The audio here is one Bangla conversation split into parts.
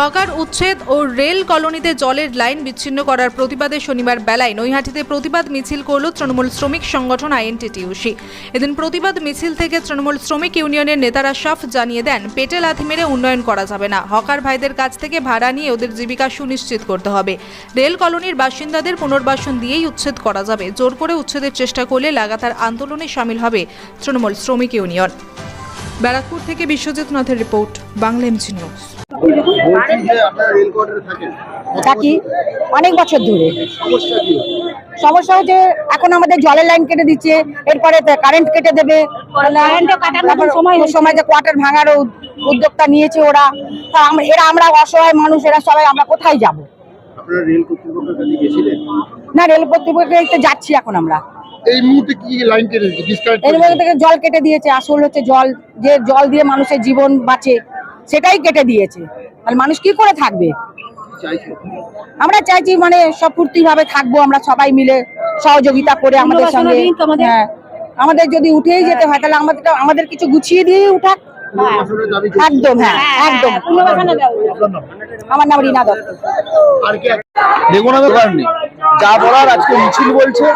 হকার উচ্ছেদ ও রেল কলোনিতে জলের লাইন বিচ্ছিন্ন করার প্রতিবাদে শনিবার বেলায় নৈহাটিতে প্রতিবাদ মিছিল করল তৃণমূল শ্রমিক সংগঠন আইএনটিটিউসি। এদিন প্রতিবাদ মিছিল থেকে তৃণমূল শ্রমিক ইউনিয়নের নেতারা সাফ জানিয়ে দেন, পেটে লাথি মেরে উন্নয়ন করা যাবে না। হকার ভাইদের কাছ থেকে ভাড়া নিয়ে ওদের জীবিকা সুনিশ্চিত করতে হবে। রেল কলোনির বাসিন্দাদের পুনর্বাসন দিয়েই উচ্ছেদ করা যাবে। জোর করে উচ্ছেদের চেষ্টা করলে লাগাতার আন্দোলনে সামিল হবে তৃণমূল শ্রমিক ইউনিয়ন। ব্যারাকপুর থেকে বিশ্বজিৎ নাথের রিপোর্ট বাংলা এমজি নিউজ থাকি অনেক বছর ধরে। সমস্যা কি সমস্যা হচ্ছে এখন আমাদের জলের লাইন কেটে দিচ্ছে এরপরে কারেন্ট কেটে দেবে। সময় যে কোয়ার্টার ভাঙারও উদ- উদ্যোগটা নিয়েছে ওরা। তা এরা আমরা অসহায় মানুষ এরা সবাই আমরা কোথায় যাব? আপনারা রেল কর্তৃপক্ষের না রেল কর্তৃপক্ষে যাচ্ছি এখন আমরা। এই মুহূর্তে কি লাইন কেটে এর মধ্যে থেকে জল কেটে দিয়েছে আসল হচ্ছে জল যে জল দিয়ে মানুষের জীবন বাঁচে সেটাই কেটে দিয়েছে। তাহলে মানুষ কি করে থাকবে? আমরা চাইছি মানে সব ফুর্তি ভাবে থাকব আমরা সবাই মিলে সহযোগিতা করে আমাদের সঙ্গে। হ্যাঁ আমাদের যদি উঠেই যেতে হয় তাহলে আমাদের আমাদের কিছু গুছিয়ে দিয়ে উঠাক। পুনর্বাসনের দাবি করছি। একদম হ্যাঁ একদম। আমার নাম রিনা দত্ত। আর কি? এক- দেখুন আমি কারণ যা বলার আজকে মিছিল বলছে,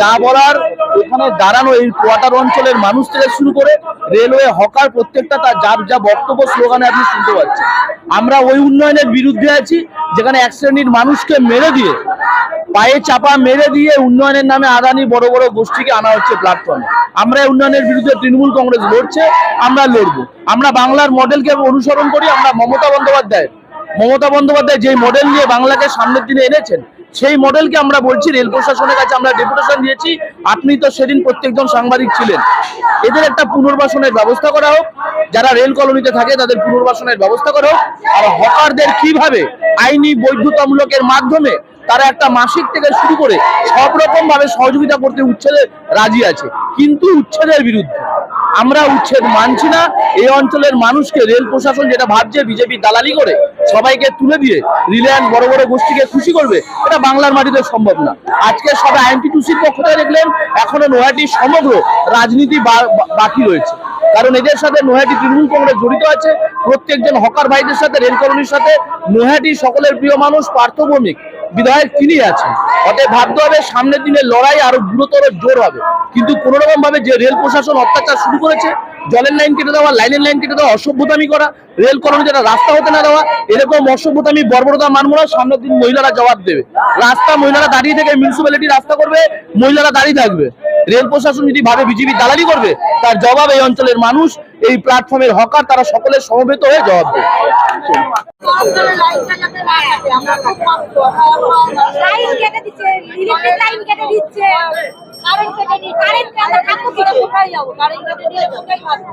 যা বলার এখানে দাঁড়ানো এই কোয়ার্টার অঞ্চলের মানুষ থেকে শুরু করে রেলওয়ে, হকার, প্রত্যেকটা তার যার যা বক্তব্য, স্লোগানে আপনি শুনতে পাচ্ছেন। আমরা ওই উন্নয়নের বিরুদ্ধে আছি, যেখানে এক শ্রেণির মানুষকে মেরে দিয়ে, পায়ে চাপা মেরে দিয়ে উন্নয়নের নামে আদানি বড় বড় গোষ্ঠীকে আনা হচ্ছে প্ল্যাটফর্মে আমরা উন্নয়নের বিরুদ্ধে তৃণমূল কংগ্রেস লড়ছে, আমরা লড়বো। আমরা বাংলার মডেলকে অনুসরণ করি, আমরা মমতা বন্দ্যোপাধ্যায় মমতা বন্দ্যোপাধ্যায় যে মডেল নিয়ে বাংলাকে সামনের দিনে এনেছেন সেই মডেলকে আমরা বলছি, রেল প্রশাসনের কাছে আমরা ডেপুটেশন দিয়েছি। আপনি তো সেদিন প্রত্যেকজন সাংবাদিক ছিলেন। এদের একটা পুনর্বাসনের ব্যবস্থা করা হোক। যারা রেল কলোনিতে থাকে, তাদের পুনর্বাসনের ব্যবস্থা করা হোক। আর হকারদের কীভাবে আইনি বৈধতামূলকের মাধ্যমে তারা একটা মাসিক থেকে শুরু করে সব রকম ভাবে সহযোগিতা করতে উচ্ছেদে রাজি আছে। কিন্তু উচ্ছেদের বিরুদ্ধে আমরা উচ্ছেদ মানছি না। এই অঞ্চলের মানুষকে রেল প্রশাসন যেটা ভাবছে, বিজেপি দালালি করে সবাইকে তুলে দিয়ে রিলায়েন্স বড় বড় গোষ্ঠীকে খুশি করবে, এটা বাংলার মাটিতে সম্ভব না। আজকে সবাই আইনটি টুসির পক্ষ থেকে দেখলেন, এখনও নয়াটি সমগ্র রাজনীতি বাকি রয়েছে। কারণ এদের সাথে নৈহাটি তৃণমূল কংগ্রেস জড়িত আছে, প্রত্যেকজন হকার ভাইদের সাথে, রেল কলোনির সাথে নৈহাটি সকলের প্রিয় মানুষ, পার্থ ভৌমিক, বিধায়ক তিনি আছেন। অতএব ভাবতে হবে, সামনের দিনে লড়াই আরও গুরুতর জোর হবে। কিন্তু কোন রকম ভাবে যে রেল প্রশাসন অত্যাচার শুরু করেছে, জলের লাইন কেটে দেওয়া, লাইনের লাইন কেটে দেওয়া, অসভ্যতামি করা, রেল কলোনি যেটা রাস্তা হতে না দেওয়া, এরকম অসভ্যতামি, বর্বরতা মানব না সামনের দিন মহিলারা জবাব দেবে। রাস্তা মহিলারা দাঁড়িয়ে থেকে মিউনিসিপ্যালিটি রাস্তা করবে, মহিলারা দাঁড়িয়ে থাকবে। রেল প্রশাসন যদি ভাবে বিজেপি দালালি করবে, তার জবাব এই অঞ্চলের মানুষ, এই প্ল্যাটফর্মের হকার, তারা সকলের সমবেত হয়ে জবাব দেবে। লাইন কেটে দিচ্ছে ইলেকট্রিক লাইন কেটে দিচ্ছে কারেন্ট কেটে দিচ্ছে। কারেন্ট কেটে থাকব কি কোথায় যাব? কারেন্ট কেটে দিয়ে কোথায় থাকব